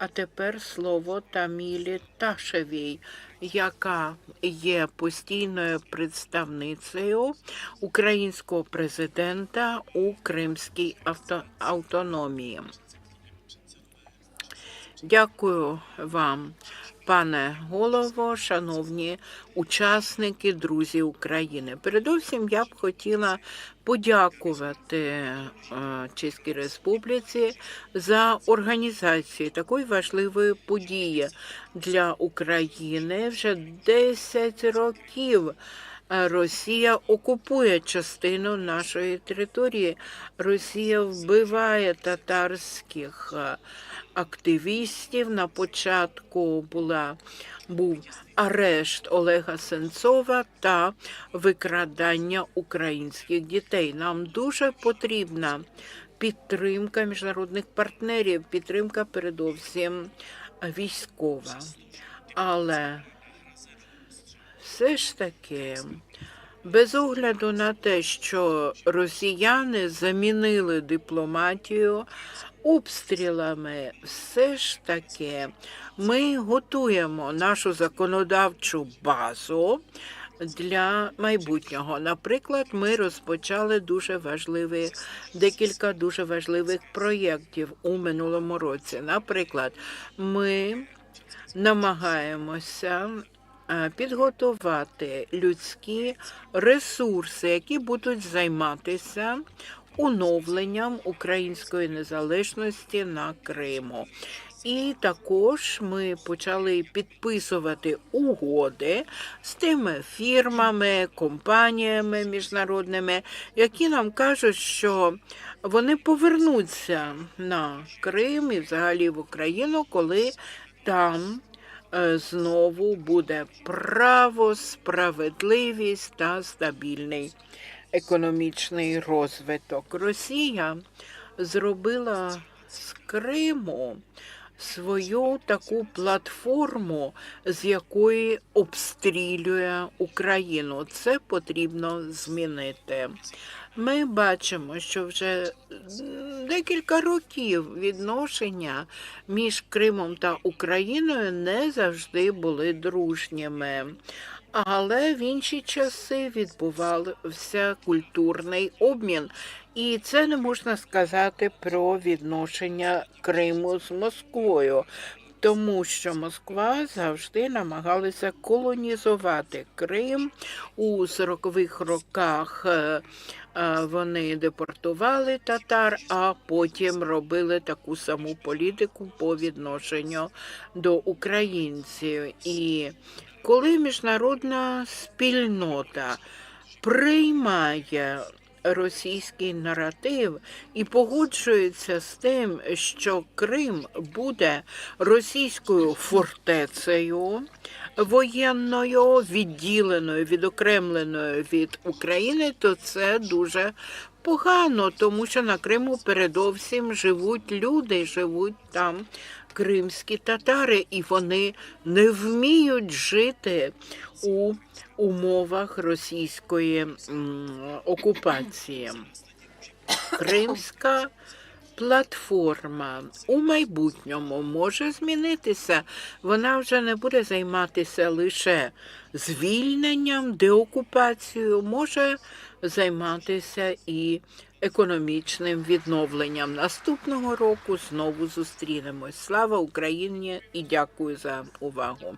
А тепер слово Тамілі Ташевій, яка є постійною представницею українського президента у Кримській авто- автономії. Дякую вам, пане голово, шановні учасники, друзі України. Передовсім я б хотіла подякувати е, Чеській Республіці за організацію такої важливої події для України. Вже 10 років Росія окупує частину нашої території. Росія вбиває татарських е, активістів. На початку була був арешт Олега Сенцова та викрадання українських дітей. Нам дуже потрібна підтримка міжнародних партнерів, підтримка передовсім військова. Але все ж таки, без огляду на те, що росіяни замінили дипломатію обстрілами, все ж таки ми готуємо нашу законодавчу базу для майбутнього. Наприклад, ми розпочали дуже важливі декілька дуже важливих проєктів у минулому році. Наприклад, ми намагаємося підготувати людські ресурси, які будуть займатися оновленням української незалежності на Криму. І також ми почали підписувати угоди з тими фірмами, компаніями міжнародними, які нам кажуть, що вони повернуться на Крим і взагалі в Україну, коли там знову буде право, справедливість та стабільний економічний розвиток. Росія зробила з Криму свою таку платформу, з якої обстрілює Україну. Це потрібно змінити. Ми бачимо, що вже декілька років відношення між Кримом та Україною не завжди були дружніми. Але в інші часи відбувався культурний обмін, і це не можна сказати про відношення Криму з Москвою, тому що Москва завжди намагалася колонізувати Крим у 40-х роках. е, е, Вони депортували татар, а потім робили таку саму політику по відношенню до українців. І коли міжнародна спільнота приймає російський наратив і погоджується з тим, що Крим буде російською фортецею воєнною, відділеною, відокремленою від України, то це дуже погано, тому що на Криму передовсім живуть люди, живуть там кримські татари, і вони не вміють жити у умовах російської окупації. Кримська платформа у майбутньому може змінитися. Вона вже не буде займатися лише звільненням, деокупацією, може займатися і економічним відновленням. Наступного року знову зустрінемось. Слава Україні і дякую за увагу.